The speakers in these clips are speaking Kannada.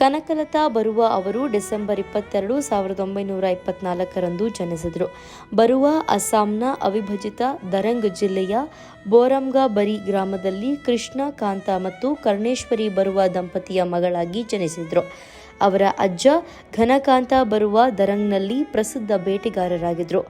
ಕನಕಲತಾ ಬರುವ ಅವರು ಡಿಸೆಂಬರ್ ಇಪ್ಪತ್ತೆರಡು ಸಾವಿರದ ಒಂಬೈನೂರ ಇಪ್ಪತ್ನಾಲ್ಕರಂದು ಜನಿಸಿದರು. ಬರುವ ಅಸ್ಸಾಂನ ಅವಿಭಜಿತ ದರಂಗ್ ಜಿಲ್ಲೆಯ ಬೋರಮ್ಗಾಬರಿ ಗ್ರಾಮದಲ್ಲಿ ಕೃಷ್ಣ ಕಾಂತ ಮತ್ತು ಕರ್ಣೇಶ್ವರಿ ಬರುವ ದಂಪತಿಯ ಮಗಳಾಗಿ ಜನಿಸಿದರು. ಅವರ ಅಜ್ಜ ಘನಕಾಂತ ಬರುವ ದರಂಗ್ನಲ್ಲಿ ಪ್ರಸಿದ್ಧ ಬೇಟೆಗಾರರಾಗಿದ್ದರು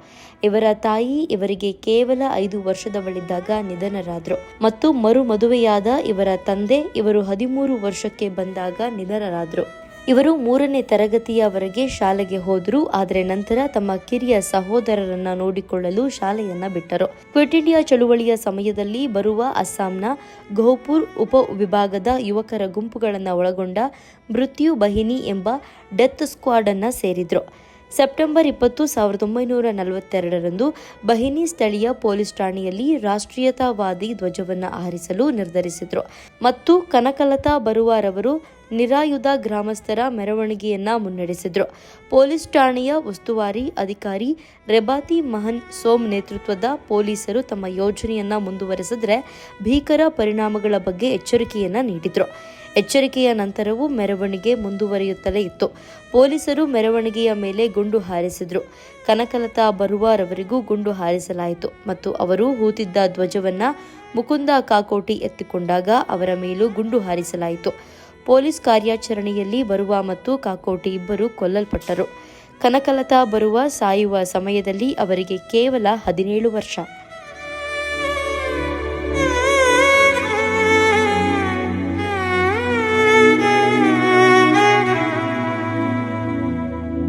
ಇವರ ತಾಯಿ ಇವರಿಗೆ ಕೇವಲ ಐದು ವರ್ಷದವಳಿದ್ದಾಗ ನಿಧನರಾದರು. ಮತ್ತು ಮರು ಮದುವೆಯಾದ ಇವರ ತಂದೆ ಇವರು ಹದಿಮೂರು ವರ್ಷಕ್ಕೆ ಬಂದಾಗ ನಿಧನರಾದರು. ಇವರು ಮೂರನೇ ತರಗತಿಯವರೆಗೆ ಶಾಲೆಗೆ ಹೋದರು, ಆದರೆ ನಂತರ ತಮ್ಮ ಕಿರಿಯ ಸಹೋದರರನ್ನ ನೋಡಿಕೊಳ್ಳಲು ಶಾಲೆಯನ್ನ ಬಿಟ್ಟರು. ಕ್ವಿಟ್ ಇಂಡಿಯಾ ಚಳುವಳಿಯ ಸಮಯದಲ್ಲಿ ಬರುವ ಅಸ್ಸಾಂನ ಘೋಪುರ್ ಉಪ ವಿಭಾಗದ ಯುವಕರ ಗುಂಪುಗಳನ್ನು ಒಳಗೊಂಡ ಮೃತ್ಯು ಬಹಿನಿ ಎಂಬ ಡೆತ್ ಸ್ಕ್ವಾಡ್ ಅನ್ನ ಸೇರಿದ್ರು. ಸೆಪ್ಟೆಂಬರ್ ಇಪ್ಪತ್ತು ಸಾವಿರದ ಒಂಬೈನೂರ ನಲವತ್ತೆರಡರಂದು ಬಹಿನಿ ಸ್ಥಳೀಯ ಪೊಲೀಸ್ ಠಾಣೆಯಲ್ಲಿ ರಾಷ್ಟ್ರೀಯತಾವಾದಿ ಧ್ವಜವನ್ನು ಹಾರಿಸಲು ನಿರ್ಧರಿಸಿದ್ರು. ಮತ್ತು ಕನಕಲತಾ ಬರುವಾರವರು ನಿರಾಯುಧ ಗ್ರಾಮಸ್ಥರ ಮೆರವಣಿಗೆಯನ್ನ ಮುನ್ನಡೆಸಿದ್ರು. ಪೊಲೀಸ್ ಠಾಣೆಯ ಉಸ್ತುವಾರಿ ಅಧಿಕಾರಿ ರೆಬಾತಿ ಮಹನ್ ಸೋಮ್ ನೇತೃತ್ವದ ಪೊಲೀಸರು ತಮ್ಮ ಯೋಜನೆಯನ್ನ ಮುಂದುವರೆಸಿದ್ರೆ ಭೀಕರ ಪರಿಣಾಮಗಳ ಬಗ್ಗೆ ಎಚ್ಚರಿಕೆಯನ್ನ ನೀಡಿದ್ರು. ಎಚ್ಚರಿಕೆಯ ನಂತರವೂ ಮೆರವಣಿಗೆ ಮುಂದುವರಿಯುತ್ತಲೇ ಇತ್ತು. ಪೊಲೀಸರು ಮೆರವಣಿಗೆಯ ಮೇಲೆ ಗುಂಡು ಹಾರಿಸಿದ್ರು. ಕನಕಲತಾ ಬರುವಾರವರಿಗೂ ಗುಂಡು ಹಾರಿಸಲಾಯಿತು ಮತ್ತು ಅವರು ಹೂತಿದ್ದ ಧ್ವಜವನ್ನ ಮುಕುಂದ ಕಾಕೋಟಿ ಎತ್ತಿಕೊಂಡಾಗ ಅವರ ಮೇಲೂ ಗುಂಡು ಹಾರಿಸಲಾಯಿತು. ಪೊಲೀಸ್ ಕಾರ್ಯಾಚರಣೆಯಲ್ಲಿ ಬರುವ ಮತ್ತು ಕಾಕೋಟಿ ಇಬ್ಬರು ಕೊಲ್ಲಲ್ಪಟ್ಟರು. ಕನಕಲತಾ ಬರುವ ಸಾಯುವ ಸಮಯದಲ್ಲಿ ಅವರಿಗೆ ಕೇವಲ ಹದಿನೇಳು ವರ್ಷ.